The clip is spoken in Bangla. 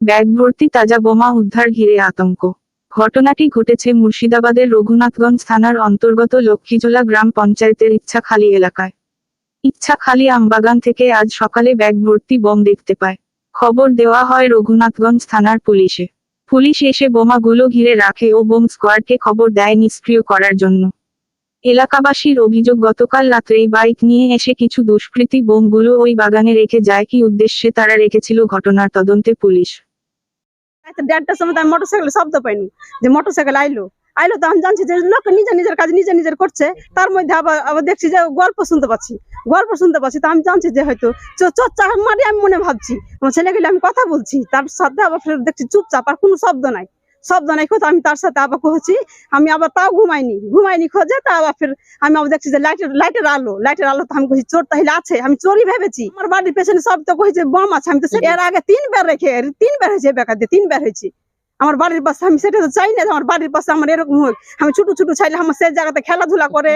ব্যাগ ভর্তি তাজা বোমা উদ্ধার ঘিরে আতঙ্ক। ঘটনাটি ঘটেছে মুর্শিদাবাদের রঘুনাথগঞ্জ থানার অন্তর্গত লক্ষ্মীজোলা গ্রাম পঞ্চায়েতের ইচ্ছাখালী এলাকায়। ইচ্ছাখালী আমবাগান থেকে আজ সকালে ব্যাগ ভর্তি বোম দেখতে পায়। খবর দেওয়া হয় রঘুনাথগঞ্জ থানার পুলিশে। পুলিশ এসে বোমাগুলো ঘিরে রাখে ও বোম স্কোয়াডকে খবর দেয় নিষ্ক্রিয় করার জন্য। এলাকাবাসীর অভিযোগ, গতকাল রাত্রেই বাইক নিয়ে এসে কিছু দুষ্কৃতী বোমগুলো ওই বাগানে রেখে যায় কি উদ্দেশ্যে তারা রেখেছিল ঘটনার তদন্তে পুলিশ। দেড়টার সময় আমি মোটরসাইকেল শব্দ পাইনি, যে মোটরসাইকেল আইলো। আইলো তো আমি জানছি যে লোক নিজে নিজের কাজ নিজে নিজের করছে, তার মধ্যে আবার আবার দেখছি যে গল্প শুনতে পাচ্ছি। গল্প শুনতে পাচ্ছি, তো আমি জানছি যে হয়তো চর্চা মারি আমি মনে ভাবছি। আমার ছেলেগুলো আমি কথা বলছি, তার সাথে আবার ফের দেখছি চুপচাপ আর কোনো শব্দ নাই। শব্দ নাই খোঁজ, আমি তার সাথে আবার কহছি আমি আবার তাও ঘুমাইনি ঘুমাইনি খোঁজে, তা আবার ফের আমি আবার দেখছি যে লাইটের লাইটের আলো লাইটের আলো তো আমি কহি চোর তাহলে আছে আমি চোরই ভেবেছি। আমার বাড়ির পেছনে সব তো কহি বম আছে আমি তো এর আগে তিনবার রেখে তিনবার হয়েছে বেকার দিয়ে, তিনবার হয়েছে। আমার বাড়ির পাশে আমি সেটা তো চাই না আমার বাড়ির পাশে আমার এরকম হোক। আমি ছোট ছোট চাইলে আমার সেই জায়গাতে খেলাধুলা করে